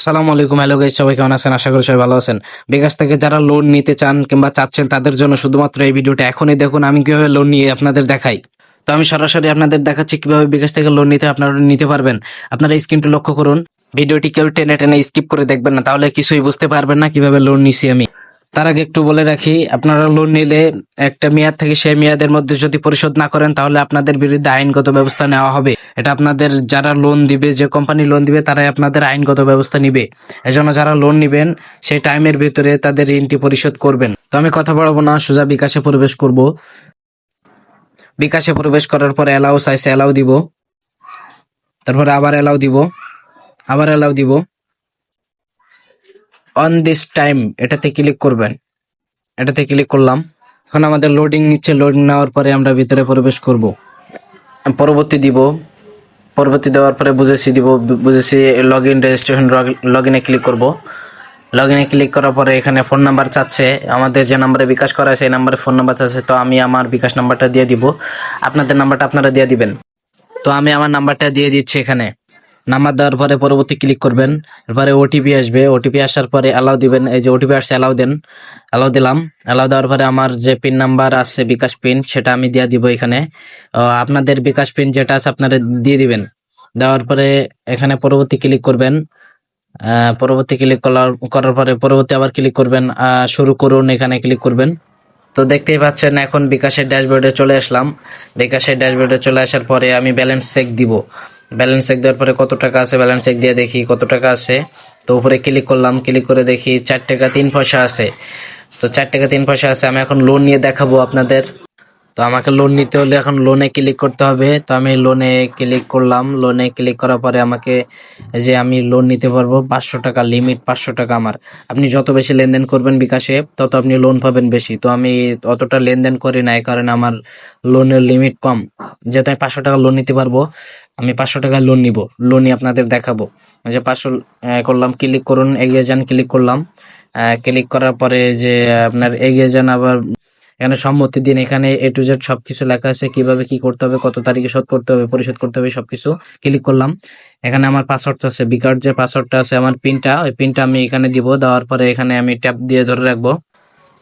আসসালামু আলাইকুম। Hello guys সবাই কেমন আছেন? আশা করি সবাই ভালো আছেন। বিকাশ থেকে যারা লোন নিতে চান কিংবা চাচ্ছেন, তাদের জন্য শুধুমাত্র এই ভিডিওটা এখনই দেখুন। আমি কীভাবে লোন নিয়ে আপনাদের দেখাই। তো আমি সরাসরি আপনাদের দেখাচ্ছি কীভাবে বিকাশ থেকে লোন নিতে আপনারা নিতে পারবেন। আপনারা স্ক্রিনটি লক্ষ্য করুন। ভিডিওটি কেউ টেনে টেনে স্কিপ করে দেখবেন না, তাহলে কিছুই বুঝতে পারবেন না কীভাবে লোন নিছি আমি। তার আগে একটু বলে রাখি, আপনারা লোন নিলে একটা মেয়াদ থেকে সেই মেয়াদের মধ্যে যদি পরিশোধ না করেন, তাহলে আপনাদের বিরুদ্ধে আইনগত ব্যবস্থা নেওয়া হবে। এটা আপনাদের যারা লোন দিবে, যে কোম্পানি লোন দিবে, তারাই আপনাদের আইনগত ব্যবস্থা নিবে। এজন্য যারা লোন নিবেন, সেই টাইমের ভিতরে তাদের ঋণটি পরিশোধ করবেন। তো আমি কথা বলব না, সোজা বিকাশে প্রবেশ করব। বিকাশে প্রবেশ করার পরে অ্যালাউ চাইছে অ্যালাউ দিব। তারপরে আবার অ্যালাউ দিব। আবার অ্যালাউ দিব। অন দিস টাইম এটাতে ক্লিক করবেন। এটাতে ক্লিক করলাম। এখন আমাদের লোডিং নিচ্ছে লোডিং নেওয়ার পরে আমরা ভিতরে প্রবেশ করব। পরবর্তী দিব। পরবর্তী দেওয়ার পরে বুঝেছি দিব, বুঝেছি লগ ইন রেজিস্ট্রেশন লগ ইনে ক্লিক করব। লগ ইনে ক্লিক করার পরে এখানে ফোন নাম্বার চাচ্ছে। আমাদের যে নাম্বারে বিকাশ করা আছে সেই নাম্বারে ফোন নাম্বার চাচ্ছে। তো আমি আমার বিকাশ নাম্বারটা দিয়ে দিব। আপনাদের নাম্বারটা আপনারা দিয়ে দিবেন। তো আমি আমার নাম্বারটা দিয়ে দিচ্ছি এখানে। নাম্বার দেওয়ার পরে পরবর্তী ক্লিক করবেন। এরপরে ওটিপি আসবে। ওটিপি আসার পরে অ্যালাউ দিবেন। এই যে ওটিপি আসছে অ্যালাউ দেন। অ্যালাউ দিলাম। অ্যালাউ দেওয়ার পরে আমার যে পিন নাম্বার আছে, বিকাশ পিন সেটা আমি দিয়ে দিব এখানে। আপনাদের বিকাশ পিন যেটা আছে, আপনারা দিয়ে দিবেন। দেওয়ার পরে এখানে পরবর্তী ক্লিক করবেন। পরবর্তী ক্লিক করার করার পরে পরবর্তী আবার ক্লিক করবেন। শুরু করুন, এখানে ক্লিক করবেন। তো দেখতেই পাচ্ছেন, এখন বিকাশের ড্যাশবোর্ডে চলে আসলাম। বিকাশের ড্যাশবোর্ডে চলে আসার পরে আমি ব্যালেন্স চেক দিব। ব্যালেন্স চেক দেওয়ার পরে কত টাকা আছে ব্যালেন্স চেক দিয়ে দেখি কত টাকা আছে। তো উপরে ক্লিক করলাম ক্লিক করে দেখি চার টাকা তিন পয়সা আছে। তো চার টাকা তিন পয়সা আছে, আমি এখন লোন নিয়ে দেখাবো আপনাদের। তো আমাকে লোন নিতে হলে এখন লোনে ক্লিক করতে হবে। তো আমি লোনে ক্লিক করলাম। লোনে ক্লিক করার পরে আমাকে যে আমি লোন নিতে পারব পাঁচশো টাকা লিমিট পাঁচশো টাকা আমার। আপনি যত বেশি লেনদেন করবেন বিকাশে, তত আপনি লোন পাবেন বেশি। তো আমি অতটা লেনদেন করি না কারণে আমার লোনের লিমিট কম। যেহেতু আমি পাঁচশো টাকা লোন নিতে পারব, আমি পাঁচশো টাকা লোন নিব। লোনই আপনাদের দেখাবো। যে পাঁচশো করলাম ক্লিক করুন, এগিয়ে যান ক্লিক করলাম। ক্লিক করার পরে যে আপনার এগিয়ে যান আবার এখানে সম্মতি দিন? এখানে এ টু জেড সবকিছু লেখা আছে, কীভাবে কি করতে হবে, কত তারিখে শোধ করতে হবে, পরিশোধ করতে হবে, সবকিছু ক্লিক করলাম। এখানে আমার পাসওয়ার্ড আছে বিকার যে পাসওয়ার্ডটা আছে, আমার পিনটা ওই পিনটা আমি এখানে দিব, দেওয়ার পরে এখানে আমি ট্যাপ দিয়ে ধরে রাখব।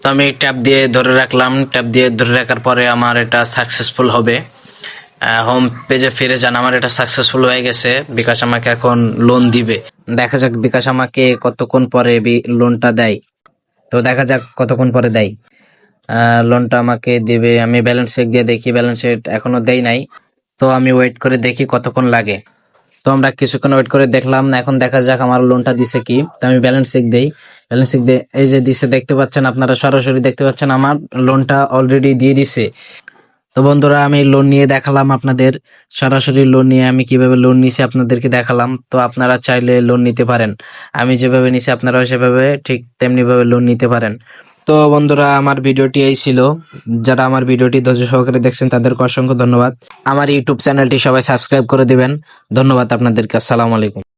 তো আমি ট্যাপ দিয়ে ধরে রাখলাম, ট্যাপ দিয়ে ধরে রাখার পরে আমার এটা সাকসেসফুল হবে। হোম পেজে ফিরে যান, আমার এটা সাকসেসফুল হয়ে গেছে, বিকাশ আমাকে এখন লোন দিবে। দেখা যাক বিকাশ আমাকে কতক্ষণ পরে লোনটা দেয়। তো দেখা যাক কতক্ষণ পরে দেয়। লোনটা আমাকে দিবে। আমি ব্যালেন্স চেক দিয়ে দেখি ব্যালেন্স চেক এখনও দেই নাই। তো আমি ওয়েট করে দেখি কতক্ষণ লাগে। তো আমরা কিছুক্ষণ ওয়েট করে দেখলাম, এখন দেখা যাক আমার লোনটা দিছে কি। তো আমি ব্যালেন্স চেক দেই। ব্যালেন্স চেক এই যে দিছে, দেখতে পাচ্ছেন আপনারা সরাসরি দেখতে পাচ্ছেন আমার লোনটা অলরেডি দিয়ে দিছে। তো বন্ধুরা, আমি লোন নিয়ে দেখালাম আপনাদের। সরাসরি লোন নিয়ে আমি কীভাবে লোন নিছি আপনাদেরকে দেখালাম। তো আপনারা চাইলে লোন নিতে পারেন। আমি যেভাবে নিছি, আপনারাও সেভাবে ঠিক তেমনি ভাবে লোন নিতে পারেন। তো বন্ধুরা, আমার ভিডিওটি এই ছিল। যারা আমার ভিডিওটি ধৈর্য সহকারে দেখছেন, তাদেরকে অসংখ্য ধন্যবাদ। আমার ইউটিউব চ্যানেলটি সবাই সাবস্ক্রাইব করে দিবেন। ধন্যবাদ আপনাদেরকে। আসসালামু আলাইকুম।